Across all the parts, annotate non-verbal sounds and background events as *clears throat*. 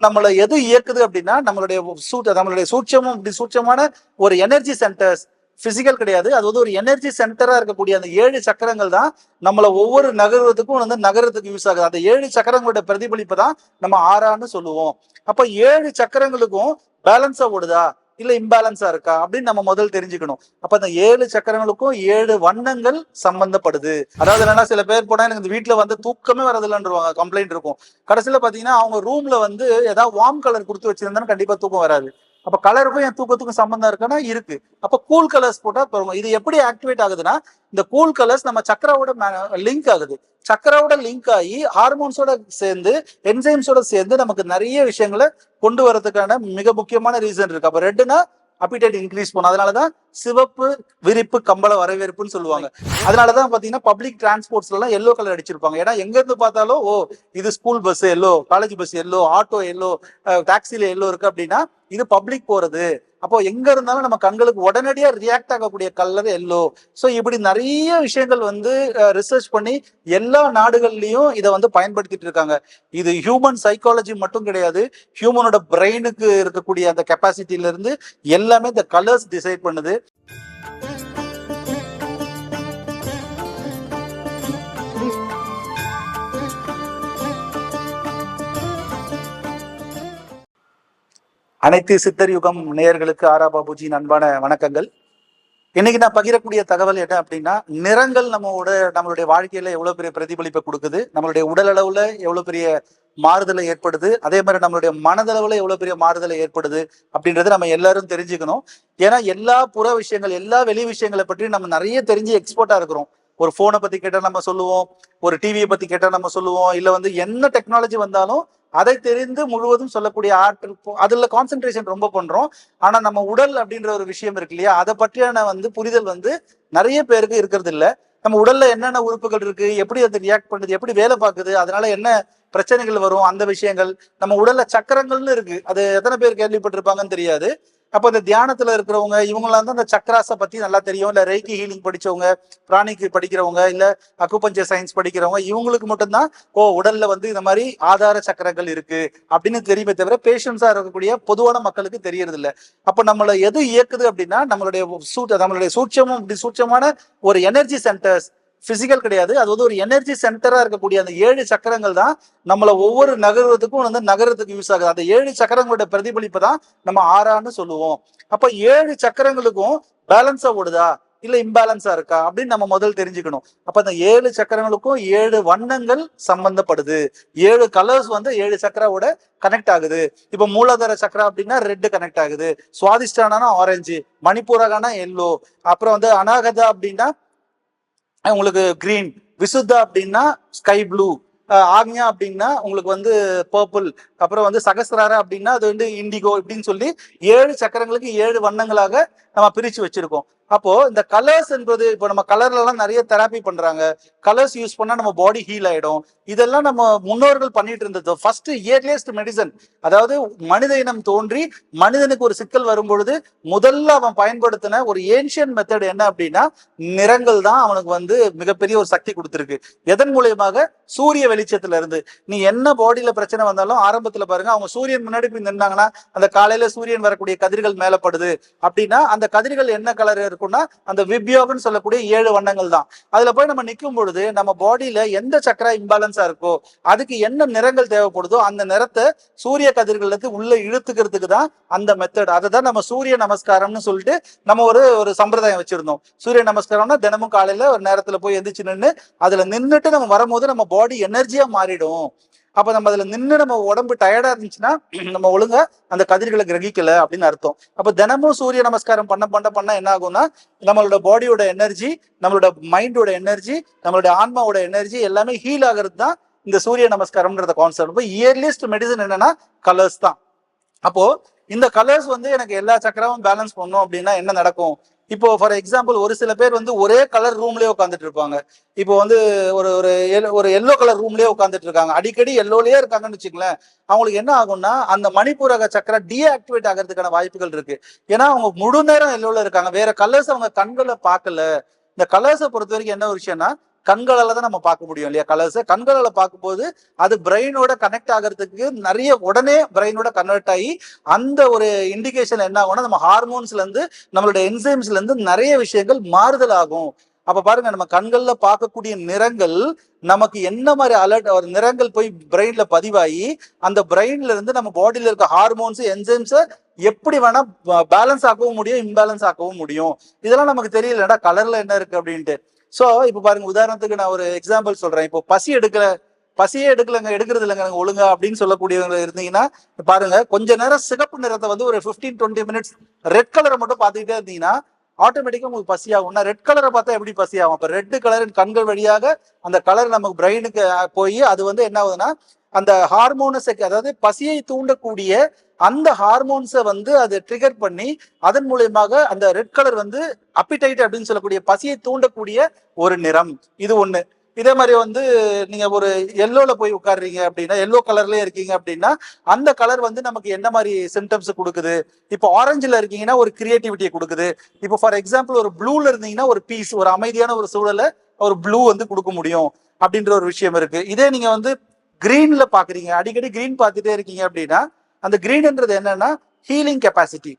நம்மளை எது இயக்குது அப்படின்னா நம்மளுடைய சூட் நம்மளுடைய சூட்சமும் இப்படி சூட்சமான ஒரு எனர்ஜி சென்டர்ஸ் பிசிக்கல் கிடையாது. அது வந்து ஒரு எனர்ஜி சென்டரா இருக்கக்கூடிய அந்த ஏழு சக்கரங்கள் தான் நம்மளை ஒவ்வொரு நகரத்துக்கும் வந்து நகரத்துக்கு யூஸ் ஆகுது. அந்த ஏழு சக்கரங்களோட பிரதிபலிப்பு தான் நம்ம ஆறான்னு சொல்லுவோம். அப்ப ஏழு சக்கரங்களுக்கும் பேலன்ஸா ஓடுதா? இல்ல இம்பேலன்ஸா இருக்கா? அப்படின்னு நம்ம முதல் தெரிஞ்சுக்கணும். அப்ப அந்த ஏழு சக்கரங்களுக்கும் ஏழு வண்ணங்கள் சம்பந்தப்படுது. அதாவது என்னன்னா சில பேர் போனா எனக்கு இந்த வீட்டுல வந்து தூக்கமே வரதில்லைன்றவாங்க கம்ப்ளைண்ட் இருக்கும். கடைசியில பாத்தீங்கன்னா அவங்க ரூம்ல வந்து ஏதாவது வார்ம் கலர் கொடுத்து வச்சிருந்தாலும் கண்டிப்பா தூக்கம் வராது. அப்ப கலருக்கும் என் தூக்கத்துக்கும் சம்பந்தம் இருக்குன்னா இருக்கு. அப்ப கூல் கலர்ஸ் போட்டா இது எப்படி ஆக்டிவேட் ஆகுதுன்னா இந்த கூல் கலர்ஸ் நம்ம சக்கராவோட லிங்க் ஆகுது. சக்கராவோட லிங்க் ஆகி ஹார்மோன்ஸோட சேர்ந்து என்சைம்ஸோட சேர்ந்து நமக்கு நிறைய விஷயங்களை கொண்டு வரதுக்கான மிக முக்கியமான ரீசன் இருக்கு. அப்ப ரெட்டுனா அப்பிடைட் இன்க்ரீஸ் பண்ணும் அதனாலதான் சிவப்பு விரிப்பு கம்பள வரவேற்புன்னு சொல்லுவாங்க. அதனாலதான் பாத்தீங்கன்னா பப்ளிக் டிரான்ஸ்போர்ட்ஸ்ல எல்லாம் எல்லோ கலர் அடிச்சிருப்பாங்க. ஏன்னா எங்க இருந்து பார்த்தாலும் ஓ இது school bus yellow college bus yellow auto yellow டாக்ஸில yellow இருக்கு அப்படின்னா இது பப்ளிக் போறது. அப்போ எங்க இருந்தாலும் நம்ம கண்களுக்கு உடனடியா ரியாக்ட் ஆகக்கூடிய கலர் எல்லோ ஸோ இப்படி நிறைய விஷயங்கள் வந்து ரிசர்ச் பண்ணி எல்லா நாடுகள்லயும் இதை வந்து பயன்படுத்திட்டு இருக்காங்க. இது ஹியூமன் சைக்காலஜி மட்டும் கிடையாது. ஹியூமனோட பிரெயினுக்கு இருக்கக்கூடிய அந்த கெப்பாசிட்டில இருந்து எல்லாமே இந்த கலர்ஸ் டிசைட் பண்ணுது. அனைத்து சித்தர் யுகம் நேயர்களுக்கு ஆரா பாபுஜியின் அன்பான வணக்கங்கள். இன்னைக்கு நான் பகிரக்கூடிய தகவல் என்ன அப்படின்னா நிறங்கள் நம்மளோட நம்மளுடைய வாழ்க்கையில எவ்வளவு பெரிய பிரதிபலிப்பை கொடுக்குது நம்மளுடைய உடல் அளவுல எவ்வளவு பெரிய மாறுதலை ஏற்படுது அதே மாதிரி நம்மளுடைய மனதளவுல எவ்வளவு பெரிய மாறுதலை ஏற்படுது அப்படின்றத நம்ம எல்லாரும் தெரிஞ்சுக்கணும். ஏன்னா எல்லா புற விஷயங்கள் எல்லா வெளி விஷயங்களை பற்றி நம்ம நிறைய தெரிஞ்சு எக்ஸ்போர்ட்டா இருக்கிறோம். ஒரு ஃபோனை பத்தி கேட்டால் நம்ம சொல்லுவோம் ஒரு டிவியை பத்தி கேட்டால் நம்ம சொல்லுவோம் இல்லை வந்து என்ன டெக்னாலஜி வந்தாலும் அதை தெரிந்து முழுவதும் சொல்லக்கூடிய ஆற்றல் போ- அதுல கான்சென்ட்ரேஷன் ரொம்ப பண்றோம். ஆனா நம்ம உடல் அப்படின்ற ஒரு விஷயம் இருக்கு இல்லையா? அதை பற்றியான வந்து புரிதல் வந்து நிறைய பேருக்கு இருக்கிறது இல்லை. நம்ம உடல்ல என்னென்ன உறுப்புகள் இருக்கு? எப்படி அது ரியாக்ட் பண்ணுது? எப்படி வேலை பார்க்குது? அதனால என்ன பிரச்சனைகள் வரும்? அந்த விஷயங்கள். நம்ம உடல்ல சக்கரங்கள்னு இருக்கு. அது எத்தனை பேர் கேள்விப்பட்டிருப்பாங்கன்னு தெரியாது. அப்ப இந்த தியானத்துல இருக்கிறவங்க இவங்களாம் தான் இந்த சக்கராஸை பத்தி நல்லா தெரியும். இல்ல ரெய்கி ஹீலிங் படிச்சவங்க பிராணிக்கு படிக்கிறவங்க இல்ல அக்குபஞ்சர் சயின்ஸ் படிக்கிறவங்க இவங்களுக்கு மட்டும்தான் ஓ உடல்ல வந்து இந்த மாதிரி ஆதார சக்கரங்கள் இருக்கு அப்படின்னு தெரியுமே தவிர பேஷன்ஸா இருக்கக்கூடிய பொதுவான மக்களுக்கு தெரியறது இல்ல அப்ப நம்மள எது இயக்குது அப்படின்னா நம்மளுடைய சூட் நம்மளுடைய சூட்சமும் இப்படி சூட்சமான ஒரு எனர்ஜி சென்டர்ஸ் பிசிக்கல் கிடையாது. அது வந்து ஒரு எனர்ஜி சென்டரா இருக்கக்கூடிய அந்த ஏழு சக்கரங்கள் தான் நம்மள ஒவ்வொரு நகர்வதுக்கும் வந்து நகரத்துக்கு யூஸ் ஆகுது. அந்த ஏழு சக்கரங்களோட பிரதிபலிப்பு தான் நம்ம ஆறான்னு சொல்லுவோம். அப்ப ஏழு சக்கரங்களுக்கும் பேலன்ஸா ஓடுதா? இல்ல இம்பேலன்ஸா இருக்கா? அப்படின்னு நம்ம முதல் தெரிஞ்சுக்கணும். அப்ப அந்த ஏழு சக்கரங்களுக்கும் ஏழு வண்ணங்கள் சம்பந்தப்படுது. ஏழு கலர்ஸ் வந்து ஏழு சக்கராவோட கனெக்ட் ஆகுது. இப்ப மூலாதார சக்கரா அப்படின்னா ரெட் கனெக்ட் ஆகுது. சுவாதிஷ்டானா ஆரஞ்சு மணிப்பூரகானா எல்லோ அப்புறம் வந்து அனாகதா அப்படின்னா உங்களுக்கு கிரீன் விசுத்தா அப்படின்னா ஸ்கை ப்ளூ ஆக்ஞா அப்படின்னா உங்களுக்கு வந்து பர்பிள் அப்புறம் வந்து சகசிராரா அப்படின்னா அது வந்து இண்டிகோ இப்படின்னு சொல்லி ஏழு சக்கரங்களுக்கு ஏழு வண்ணங்களாக நம்ம பிரித்து வச்சிருக்கோம். அப்போ இந்த கலர்ஸ் என்பது இப்போ நம்ம கலர்ல எல்லாம் நிறைய தெராப்பி பண்றாங்க. கலர்ஸ் யூஸ் பண்ணா நம்ம பாடி ஹீல் ஆயிடும். இதெல்லாம் நம்ம முன்னோர்கள் பண்ணிட்டு இருந்தது. ஃபர்ஸ்ட் இயர்லியஸ்ட் மெடிசன் அதாவது மனித இனம் தோன்றி மனிதனுக்கு ஒரு சிக்கல் வரும்பொழுது முதல்ல அவன் பயன்படுத்தின ஒரு ஏன்ஷியன் மெத்தட் என்ன அப்படின்னா நிறங்கள் தான் அவனுக்கு வந்து மிகப்பெரிய ஒரு சக்தி கொடுத்துருக்கு. எதன் மூலியமாக? சூரிய வெளிச்சத்துல இருந்து. நீ என்ன பாடியில பிரச்சனை வந்தாலும் ஆரம்பத்துல பாருங்க அவங்க சூரியன் முன்னாடி போய் நின்னாங்கன்னா அந்த காலையில சூரியன் வரக்கூடிய கதிர்கள் மேலப்படுது. அப்படின்னா அந்த கதிர்கள் என்ன கலர் இருக்கும்னா அந்த விப்யோகம்னு சொல்லக்கூடிய ஏழு வண்ணங்கள் தான். அதுல போய் நம்ம நிற்கும் பொழுது நம்ம பாடியில எந்த சக்கரா இம்பாலன்ஸா இருக்கோ அதுக்கு என்ன நிறங்கள் தேவைப்படுதோ அந்த நிறத்தை சூரிய கதிர்களுக்கு உள்ள இழுத்துக்கிறதுக்கு தான் அந்த மெத்தட் அதை தான் நம்ம சூரிய நமஸ்காரம்னு சொல்லிட்டு நம்ம ஒரு ஒரு சம்பிரதாயம் வச்சிருந்தோம். சூரிய நமஸ்காரம்னா தினமும் காலையில ஒரு நேரத்துல போய் எந்திரிச்சு நின்று அதுல நின்னுட்டு நம்ம வரும்போது நம்ம பாடி எனர்ஜியா மாறிடும். அப்ப நம்ம அதுல நின்று நம்ம உடம்பு டயர்டா இருந்துச்சுன்னா *clears throat* நம்ம ஒழுங்கா அந்த கதிர்களை கிரகிக்கல அப்படின்னு அர்த்தம். அப்ப தினமும் சூரிய நமஸ்காரம் பண்ண பண்ண பண்ண என்ன ஆகும்னா நம்மளோட பாடியோட எனர்ஜி நம்மளோட மைண்டோட எனர்ஜி நம்மளோட ஆன்மாவோட எனர்ஜி எல்லாமே ஹீல் ஆகிறது தான் இந்த சூரிய நமஸ்காரம்ன்றத கான்செப்ட் இப்போ இயர்லியஸ்ட் மெடிசன் என்னன்னா கலர்ஸ் தான். அப்போ இந்த கலர்ஸ் வந்து எனக்கு எல்லா சக்கரமும் பேலன்ஸ் பண்ணும் அப்படின்னா என்ன நடக்கும்? இப்போ ஃபார் எக்ஸாம்பிள் ஒரு சில பேர் வந்து ஒரே கலர் ரூம்லயே உட்காந்துட்டு இருப்பாங்க. இப்போ வந்து ஒரு ஒரு ஒரு எல்லோ கலர் ரூம்லயே உட்காந்துட்டு இருக்காங்க. அடிக்கடி எல்லோலயே இருக்காங்கன்னு வச்சுங்களேன் அவங்களுக்கு என்ன ஆகும்னா அந்த மணிப்பூரக சக்கரை டீஆக்டிவேட் ஆகிறதுக்கான வாய்ப்புகள் இருக்கு. ஏன்னா அவங்க முழு நேரம் எல்லோல இருக்காங்க. வேற கலர்ஸ் அவங்க கண்களை பார்க்கல. இந்த கலர்ஸை பொறுத்த வரைக்கும் என்ன ஒரு விஷயம்னா கண்களால தான் நம்ம பார்க்க முடியும் இல்லையா கலர்ஸை கண்களால பார்க்கும்போது அது பிரெயினோட கனெக்ட் ஆகிறதுக்கு நிறைய உடனே பிரெயினோட கன்வெர்ட் ஆகி அந்த ஒரு இண்டிகேஷன் என்ன ஆகும்னா நம்ம ஹார்மோன்ஸ்ல இருந்து நம்மளுடைய என்சைம்ஸ்ல இருந்து நிறைய விஷயங்கள் மாறுதல் ஆகும். அப்ப பாருங்க நம்ம கண்கள்ல பார்க்கக்கூடிய நிறங்கள் நமக்கு என்ன மாதிரி அலர்ட் ஒரு நிறங்கள் போய் பிரெயின்ல பதிவாகி அந்த பிரெயின்ல இருந்து நம்ம பாடியில இருக்க ஹார்மோன்ஸ் என்சைம்ஸை எப்படி வேணா பேலன்ஸ் ஆக்கவும் முடியும் இம்பேலன்ஸ் ஆக்கவும் முடியும். இதெல்லாம் நமக்கு தெரியலடா கலர்ல என்ன இருக்கு அப்படின்ட்டு. சோ இப்போ பாருங்க உதாரணத்துக்கு நான் ஒரு எக்ஸாம்பிள் சொல்றேன். இப்போ பசி எடுக்கல பசியே எடுக்கலங்க எடுக்கிறது இல்லைங்க நாங்கள் ஒழுங்கா அப்படின்னு சொல்லக்கூடியவங்க இருந்தீங்கன்னா பாருங்க கொஞ்ச நேரம் சிகப்பு நிறத்தை வந்து ஒரு 15 டுவெண்ட்டி மினிட்ஸ் ரெட் கலரை மட்டும் பார்த்துக்கிட்டே இருந்தீங்கன்னா ஆட்டோமேட்டிக்காக உங்களுக்கு பசியாகும். நான் ரெட் கலரை பார்த்தா எப்படி பசியாகும்? அப்போ அப்ப ரெட் கண்கள் வழியாக அந்த கலர் நமக்கு பிரெயினுக்கு போய் அது வந்து என்ன ஆகுதுன்னா அந்த ஹார்மோனஸை அதாவது பசியை தூண்டக்கூடிய அந்த ஹார்மோன்ஸை வந்து அது ட்ரிகர் பண்ணி அதன் மூலியமாக அந்த ரெட் கலர் வந்து அப்பிடைட் அப்படின்னு சொல்லக்கூடிய பசியை தூண்டக்கூடிய ஒரு நிறம். இது ஒன்று இதே மாதிரி வந்து நீங்க ஒரு எல்லோல போய் உட்காடுறீங்க அப்படின்னா எல்லோ கலர்லயே இருக்கீங்க அப்படின்னா அந்த கலர் வந்து நமக்கு என்ன மாதிரி சிம்டம்ஸ் கொடுக்குது? இப்போ ஆரஞ்சுல இருக்கீங்கன்னா ஒரு கிரியேட்டிவிட்டியை கொடுக்குது. இப்போ ஃபார் எக்ஸாம்பிள் ஒரு ப்ளூல இருந்தீங்கன்னா ஒரு பீஸ் ஒரு அமைதியான ஒரு சூழலை ஒரு ப்ளூ வந்து கொடுக்க முடியும் அப்படின்ற ஒரு விஷயம் இருக்கு. இதே நீங்க வந்து கிரீன்ல பாக்குறீங்க அடிக்கடி கிரீன் பார்த்துட்டே இருக்கீங்க அப்படின்னா அந்த கிரீன்ன்றது என்னன்னா ஹீலிங் கெப்பாசிட்டி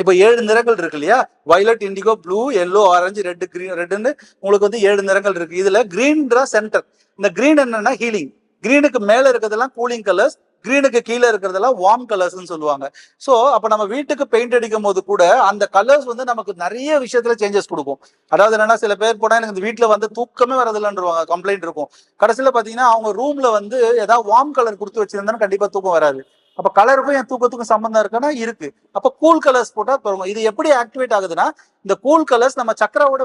இப்போ ஏழு நிறங்கள் இருக்கு இல்லையா? Violet indigo blue yellow orange red green ரெட்டுன்னு உங்களுக்கு வந்து ஏழு நிறங்கள் இருக்கு. இதுல கிரீன்றா சென்டர் இந்த கிரீன் என்னன்னா ஹீலிங் கிரீனுக்கு மேல இருக்கிறதெல்லாம் கூலிங் கலர்ஸ் கிரீனுக்கு கீழே இருக்கிறதெல்லாம் வார்ம் கலர்ஸ்னு சொல்லுவாங்க. ஸோ அப்போ நம்ம வீட்டுக்கு பெயிண்ட் அடிக்கும் போது கூட அந்த கலர்ஸ் வந்து நமக்கு நிறைய விஷயத்துல சேஞ்சஸ் கொடுக்கும். அதாவது என்னன்னா சில பேர் போனா எனக்கு இந்த வீட்டுல வந்து தூக்கமே வரதில்லைன்றவாங்க கம்ப்ளைண்ட் இருக்கும். கடைசியில பாத்தீங்கன்னா அவங்க ரூம்ல வந்து ஏதாவது வார்ம் கலர் கொடுத்து வச்சிருந்தாலும் கண்டிப்பா தூக்கம் வராது. அப்ப கலருக்கும் என் தூக்கத்துக்கும் சம்பந்தம் இருக்குன்னா இருக்கு. அப்ப கூல் கலர்ஸ் போட்டா போறோம் இது எப்படி ஆக்டிவேட் ஆகுதுன்னா இந்த கூல் கலர்ஸ் நம்ம சக்கராவோட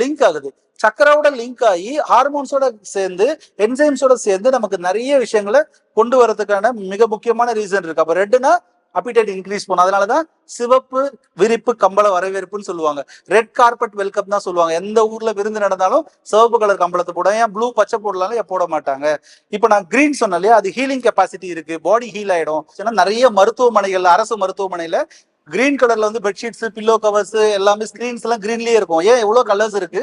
லிங்க் ஆகுது. சக்கராவோட லிங்க் ஆகி ஹார்மோன்ஸோட சேர்ந்து என்சைம்ஸோட சேர்ந்து நமக்கு நிறைய விஷயங்களை கொண்டு வரதுக்கான மிக முக்கியமான ரீசன் இருக்கு. அப்ப ரெட்டுனா அப்பிடைட் இன்க்ரீஸ் பண்ணும் அதனாலதான் சிவப்பு விரிப்பு கம்பள வரவேற்புன்னு சொல்லுவாங்க. ரெட் கார்பெட் வெல்கம் தான் சொல்லுவாங்க. எந்த ஊர்ல விருந்து நடந்தாலும் சிவப்பு கலர் கம்பளத்தை போட ஏன் ப்ளூ பச்சை போடலாம் ஏன் போட மாட்டாங்க? இப்போ நான் கிரீன் சொன்னேன் இல்லையா? அது ஹீலிங் கெப்பாசிட்டி இருக்கு. பாடி ஹீல் ஆயிடும். ஏன்னா நிறைய மருத்துவமனைகள் அரசு மருத்துவமனையில கிரீன் கலர்ல வந்து பெட்ஷீட்ஸ் பில்லோ கவர்ஸ் எல்லாமே ஸ்கிரீன்ஸ் எல்லாம் கிரீன்லயே இருக்கும். ஏன் எவ்வளவு கலர்ஸ் இருக்கு?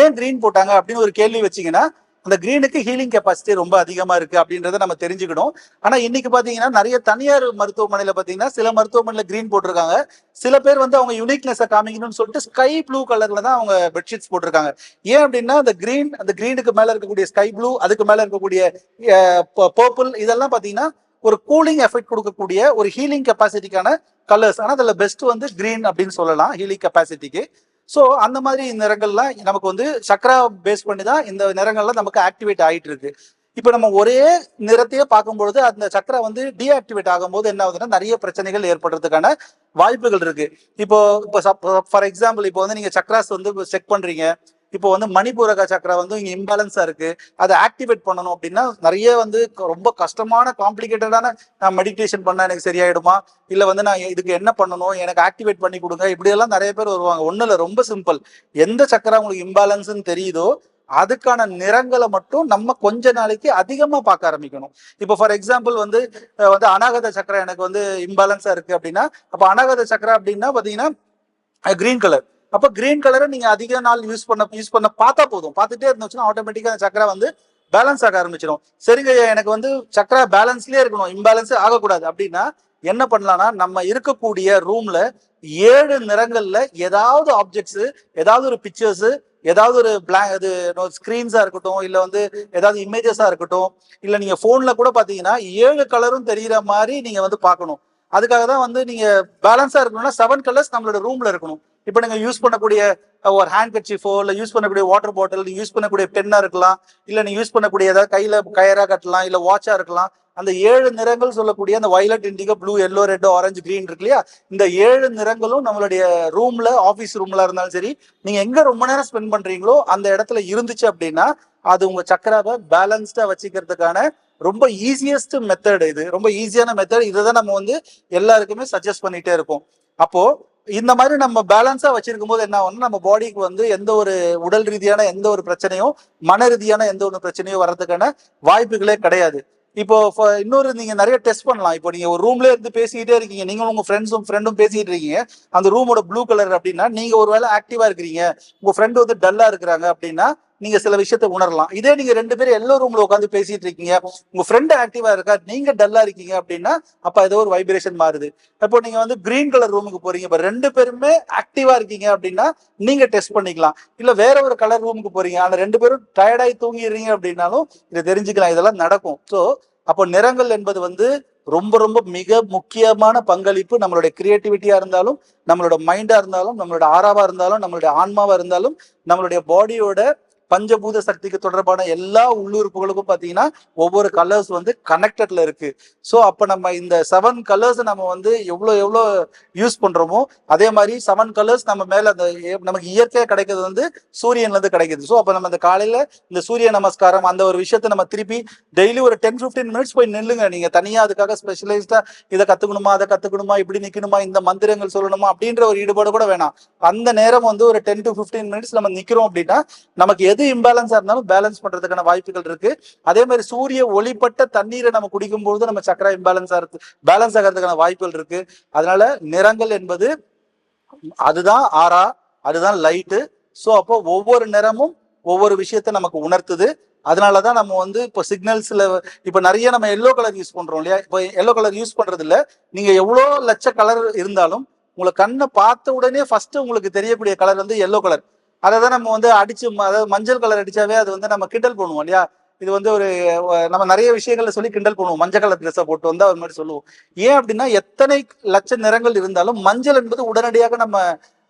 ஏன் கிரீன் போட்டாங்க? அப்படின்னு ஒரு கேள்வி வச்சீங்கன்னா அந்த கிரீனுக்கு ஹீலிங் கெப்பாசிட்டி ரொம்ப அதிகமா இருக்கு அப்படின்றத நம்ம தெரிஞ்சுக்கணும். ஆனா இன்னைக்கு பாத்தீங்கன்னா நிறைய தனியார் மருத்துவமனையில பாத்தீங்கன்னா சில மருத்துவமனையில கிரீன் போட்டிருக்காங்க. சில பேர் வந்து அவங்க யூனிக்னஸை காமிக்கணும்னு சொல்லிட்டு ஸ்கை ப்ளூ கலர்ல தான் அவங்க பெட்ஷீட்ஸ் போட்டிருக்காங்க. ஏன் அப்படின்னா அந்த கிரீன் அந்த கிரீனுக்கு மேல இருக்கக்கூடிய ஸ்கை ப்ளூ அதுக்கு மேல இருக்கக்கூடிய பர்பிள் இதெல்லாம் பாத்தீங்கன்னா ஒரு கூலிங் எஃபெக்ட் கொடுக்கக்கூடிய ஒரு ஹீலிங் கெப்பாசிட்டிக்கான கலர்ஸ் ஆனால் அதில் பெஸ்ட் வந்து கிரீன் அப்படின்னு சொல்லலாம் ஹீலிங் கெப்பாசிட்டிக்கு ஸோ அந்த மாதிரி நிறங்கள்லாம் நமக்கு வந்து சக்கரா பேஸ் பண்ணி தான் இந்த நிறங்கள்லாம் நமக்கு ஆக்டிவேட் ஆகிட்டு இருக்கு இப்போ நம்ம ஒரே நிறத்தையே பார்க்கும்பொழுது அந்த சக்கரா வந்து டீஆக்டிவேட் ஆகும்போது என்ன ஆகுதுன்னா நிறைய பிரச்சனைகள் ஏற்படுறதுக்கான வாய்ப்புகள் இருக்கு. இப்போ இப்போ ஃபார் எக்ஸாம்பிள் இப்போ வந்து நீங்க சக்கராஸ் வந்து செக் பண்றீங்க. இப்போ வந்து மணிபூரக சக்கரா வந்து இங்க இம்பேலன்ஸா இருக்கு. அதை ஆக்டிவேட் பண்ணணும் அப்படின்னா நிறைய வந்து ரொம்ப கஷ்டமான காம்ப்ளிகேட்டடான நான் மெடிடேஷன் பண்ணா எனக்கு சரியாயிடுமா? இல்ல வந்து நான் இதுக்கு என்ன பண்ணணும்? எனக்கு ஆக்டிவேட் பண்ணி கொடுங்க. இப்படி எல்லாம் நிறைய பேர் வருவாங்க. ஒண்ணு இல்ல ரொம்ப சிம்பிள் எந்த சக்கரா உங்களுக்கு இம்பேலன்ஸ்னு தெரியுதோ அதுக்கான நிறங்களை மட்டும் நம்ம கொஞ்ச நாளைக்கு அதிகமா பார்க்க ஆரம்பிக்கணும். இப்போ ஃபார் எக்ஸாம்பிள் வந்து வந்து அனாகத சக்கரை எனக்கு வந்து இம்பேலன்ஸா இருக்கு அப்படின்னா அப்ப அனாகத சக்கரை அப்படின்னா பாத்தீங்கன்னா கிரீன் கலர் அப்ப கிரீன் கலரை நீங்க அதிக நாள் யூஸ் பண்ண யூஸ் பண்ண பார்த்தா போதும். பார்த்துட்டே இருந்துச்சுன்னா ஆட்டோமேட்டிக்கா அந்த சக்கரை வந்து பேலன்ஸ் ஆக ஆரம்பிச்சிடும் சரிங்க எனக்கு வந்து சக்கரை பேலன்ஸ்லயே இருக்கணும் இம்பேலன்ஸே ஆகக்கூடாது. அப்படின்னா என்ன பண்ணலாம்னா நம்ம இருக்கக்கூடிய ரூம்ல ஏழு நிறங்கள்ல ஏதாவது ஆப்ஜெக்ட்ஸ் ஏதாவது ஒரு பிக்சர்ஸ் ஏதாவது ஒரு பிளாங் இது ஸ்கிரீன்ஸா இருக்கட்டும் இல்ல வந்து ஏதாவது இமேஜஸா இருக்கட்டும் இல்ல நீங்க போன்ல கூட பாத்தீங்கன்னா ஏழு கலரும் தெரிகிற மாதிரி நீங்க வந்து பார்க்கணும். அதுக்காக தான் வந்து நீங்க பேலன்ஸா இருக்கணும்னா செவன் கலர்ஸ் நம்மளோட ரூம்ல இருக்கணும். இப்போ நீங்க யூஸ் பண்ணக்கூடிய ஒரு ஹேண்ட் கட்சிஃபோ இல்லை யூஸ் பண்ணக்கூடிய வாட்டர் பாட்டில் யூஸ் பண்ணக்கூடிய பென்னா இருக்கலாம் இல்லை நீ யூஸ் பண்ணக்கூடிய ஏதாவது கையில கயரா கட்டலாம் இல்லை வாட்சா இருக்கலாம் அந்த ஏழு நிறங்கள் சொல்லக்கூடிய அந்த violet indigo blue yellow red orange green இருக்கு இல்லையா? இந்த ஏழு நிறங்களும் நம்மளுடைய ரூம்ல ஆஃபீஸ் ரூம்ல இருந்தாலும் சரி நீங்க எங்க ரொம்ப நேரம் ஸ்பெண்ட் பண்றீங்களோ அந்த இடத்துல இருந்துச்சு அப்படின்னா அது உங்க சக்கராவை பேலன்ஸ்டா வச்சுக்கிறதுக்கான ரொம்ப ஈஸியஸ்ட் மெத்தட் இது. ரொம்ப ஈஸியான மெத்தட் இதை தான் நம்ம வந்து எல்லாருக்குமே சஜஸ்ட் பண்ணிட்டே இருக்கோம் அப்போ இந்த மாதிரி நம்ம பேலன்ஸா வச்சிருக்கும் போது என்ன ஆகும்னா நம்ம பாடிக்கு வந்து எந்த ஒரு உடல் ரீதியான எந்த ஒரு பிரச்சனையும் மன ரீதியான எந்த ஒரு பிரச்சனையும் வர்றதுக்கான வாய்ப்புகளே கிடையாது. இப்போ இன்னொரு நீங்க நிறைய டெஸ்ட் பண்ணலாம். இப்போ நீங்க ஒரு ரூம்ல இருந்து பேசிக்கிட்டே இருக்கீங்க. நீங்களும் உங்க ஃப்ரெண்ட்ஸும் ஃப்ரெண்டும் பேசிக்கிட்டு இருக்கீங்க. அந்த ரூமோட ப்ளூ கலர் அப்படின்னா நீங்க ஒரு வேளை ஆக்டிவா இருக்கிறீங்க. உங்க ஃப்ரெண்டு வந்து டல்லா இருக்கிறாங்க அப்படின்னா நீங்க சில விஷயத்த உணரலாம். இதே நீங்க ரெண்டு பேரும் எல்லோ ரூம்ல உட்காந்து பேசிட்டு இருக்கீங்க. உங்க ஃப்ரெண்ட் ஆக்டிவா இருக்கா? நீங்க டல்லா இருக்கீங்க அப்படின்னா அப்ப ஏதோ ஒரு வைப்ரேஷன் மாறுது. இப்போ நீங்க வந்து கிரீன் கலர் ரூமுக்கு போறீங்க. இப்ப ரெண்டு பேருமே ஆக்டிவா இருக்கீங்க அப்படின்னா நீங்க டெஸ்ட் பண்ணிக்கலாம். இல்ல வேற ஒரு கலர் ரூமுக்கு போறீங்க. ஆனா ரெண்டு பேரும் டயர்டாகி தூங்கிடுறீங்க அப்படின்னாலும் இதை தெரிஞ்சுக்கலாம். இதெல்லாம் நடக்கும். ஸோ அப்போ நிறங்கள் என்பது வந்து ரொம்ப ரொம்ப மிக முக்கியமான பங்களிப்பு நம்மளுடைய கிரியேட்டிவிட்டியா இருந்தாலும் நம்மளோட மைண்டா இருந்தாலும் நம்மளோட ஆறாவா இருந்தாலும் நம்மளுடைய ஆன்மாவா இருந்தாலும் நம்மளுடைய பாடியோட பஞ்சபூத சக்திக்கு தொடர்பான எல்லா உள்ளுறுப்புகளுக்கும் பார்த்தீங்கன்னா ஒவ்வொரு கலர்ஸ் வந்து கனெக்டட்ல இருக்கு. ஸோ அப்போ நம்ம இந்த செவன் கலர்ஸ் நம்ம வந்து எவ்வளோ எவ்வளோ யூஸ் பண்றோமோ அதே மாதிரி செவன் கலர்ஸ் நம்ம மேல அந்த நமக்கு இயற்கையாக கிடைக்கிறது வந்து சூரியன்ல இருந்து கிடைக்குது. ஸோ அப்போ நம்ம அந்த காலையில இந்த சூரிய நமஸ்காரம் அந்த ஒரு விஷயத்த நம்ம திருப்பி டெய்லி ஒரு டென் ஃபிஃப்டீன் மினிட்ஸ் போய் நில்லுங்க. நீங்க தனியா அதுக்காக ஸ்பெஷலைஸ்டா இதை கத்துக்கணுமா அதை கத்துக்கணுமா இப்படி நிக்கணுமா இந்த மந்திரங்கள் சொல்லணுமா அப்படின்ற ஒரு ஈடுபாடு கூட வேணாம். அந்த நேரம் வந்து ஒரு டென் டு ஃபிஃப்டீன் மினிட்ஸ் நம்ம நிக்கிறோம் அப்படின்னா நமக்கு எது இம்பேலன்ஸா இருந்தாலும் பேலன்ஸ் பண்றதுக்கான வாய்ப்புகள் இருக்கு. அதே மாதிரி சூரிய ஒளிப்பட்ட தண்ணீரை நம்ம குடிக்கும் பொழுது நம்ம சக்கரா இம்பேலன்ஸா இருக்கு பேலன்ஸ் ஆகிறதுக்கான வாய்ப்புகள் இருக்கு. அதனால நிறங்கள் என்பது அதுதான் ஆறா அதுதான் லைட்டு ஸோ அப்போ ஒவ்வொரு நிறமும் ஒவ்வொரு விஷயத்த நமக்கு உணர்த்துது. அதனாலதான் நம்ம வந்து இப்போ சிக்னல்ஸ்ல இப்போ நிறைய நம்ம எல்லோ கலர் யூஸ் பண்றோம் இல்லையா? இப்போ எல்லோ கலர் யூஸ் பண்றது இல்ல நீங்க எவ்வளோ லட்ச கலர் இருந்தாலும் உங்களை கண்ணை பார்த்த உடனே ஃபர்ஸ்ட் உங்களுக்கு தெரியக்கூடிய கலர் வந்து எல்லோ கலர் அதை தான் நம்ம வந்து அடிச்சு அதாவது மஞ்சள் கலர் அடிச்சாவே அது வந்து நம்ம கிண்டல் பண்ணுவோம் இல்லையா? இது வந்து ஒரு நம்ம நிறைய விஷயங்கள்ல சொல்லி கிண்டல் பண்ணுவோம் மஞ்சள் கலர் ட்ரெஸ்ஸை போட்டு வந்து அவர் மாதிரி சொல்லுவோம். ஏன் அப்படின்னா எத்தனை லட்ச நிறங்கள் இருந்தாலும் மஞ்சள் என்பது உடனடியாக நம்ம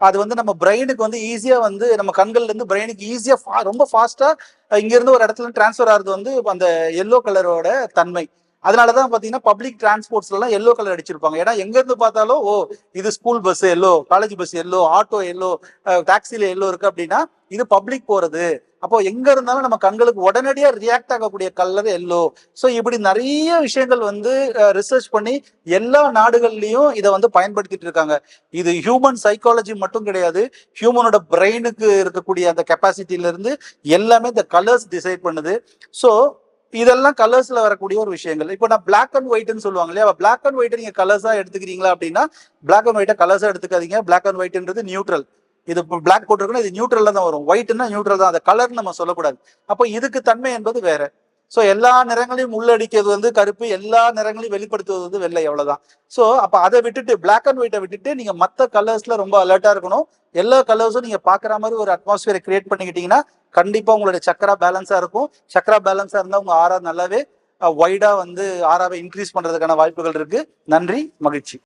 அது வந்து நம்ம பிரெயினுக்கு வந்து ஈஸியா வந்து நம்ம கண்கள்ல இருந்து பிரெயினுக்கு ஈஸியா ரொம்ப ஃபாஸ்டா இங்க இருந்து ஒரு இடத்துல டிரான்ஸ்ஃபர் ஆகுறது வந்து அந்த எல்லோ கலரோட தன்மை. அதனாலதான் பாத்தீங்கன்னா பப்ளிக் டிரான்ஸ்போர்ட்ஸ்ல எல்லாம் எல்லோ கலர் அடிச்சிருப்பாங்க. ஏன்னா எங்க இருந்து பார்த்தாலும் ஓ இது school bus yellow college bus yellow auto yellow டாக்ஸில yellow இருக்கு அப்படின்னா இது பப்ளிக் போறது. அப்போ எங்க இருந்தாலும் நம்ம கண்களுக்கு உடனடியா ரியாக்ட் ஆகக்கூடிய கலர் எல்லோ ஸோ இப்படி நிறைய விஷயங்கள் வந்து ரிசர்ச் பண்ணி எல்லா நாடுகள்லயும் இதை வந்து பயன்படுத்திட்டு இருக்காங்க. இது ஹியூமன் சைக்காலஜி மட்டும் கிடையாது. ஹியூமனோட பிரெயினுக்கு இருக்கக்கூடிய அந்த கெப்பாசிட்டில இருந்து எல்லாமே இந்த கலர்ஸ் டிசைட் பண்ணுது. ஸோ இதெல்லாம் கலர்ஸ்ல வரக்கூடிய ஒரு விஷயங்கள். இப்போ நான் பிளாக் அண்ட் ஒயிட்னு சொல்லுவாங்க இல்லையா? பிளாக் அண்ட் ஒயிட் நீங்க கலர்ஸா எடுத்துக்கிறீங்களா அப்படின்னா பிளாக் அண்ட் ஒயிட்டை கலர்ஸா எடுத்துக்காதீங்க. பிளாக் அண்ட் ஒயிட்ன்றது நியூட்ரல் இது பிளாக் போட்டிருக்குன்னா இது நியூட்ரல்ல தான் வரும். ஒயிட்னா நியூட்ரல் தான். அந்த கலர்னு நம்ம சொல்லக்கூடாது. அப்போ இதுக்கு தன்மை என்பது வேற. ஸோ எல்லா நிறங்களையும் உள்ளடிக்கிறது வந்து கருப்பு எல்லா நிறங்களையும் வெளிப்படுத்துவது வந்து வெள்ளை அவ்வளவுதான். ஸோ அப்போ அதை விட்டுட்டு பிளாக் அண்ட் ஒயிட்டை விட்டுட்டு நீங்கள் மற்ற கலர்ஸில் ரொம்ப அலர்ட்டாக இருக்கணும். எல்லா கலர்ஸும் நீங்கள் பார்க்குற மாதிரி ஒரு அட்மாஸ்பியரை கிரியேட் பண்ணிக்கிட்டீங்கன்னா கண்டிப்பாக உங்களுடைய சக்கரா பேலன்ஸாக இருக்கும். சக்கரா பேலன்ஸாக இருந்தால் உங்கள் ஆறா நல்லாவே ஒய்டாக வந்து ஆறாவை இன்க்ரீஸ் பண்ணுறதுக்கான வாய்ப்புகள் இருக்குது நன்றி மகிழ்ச்சி.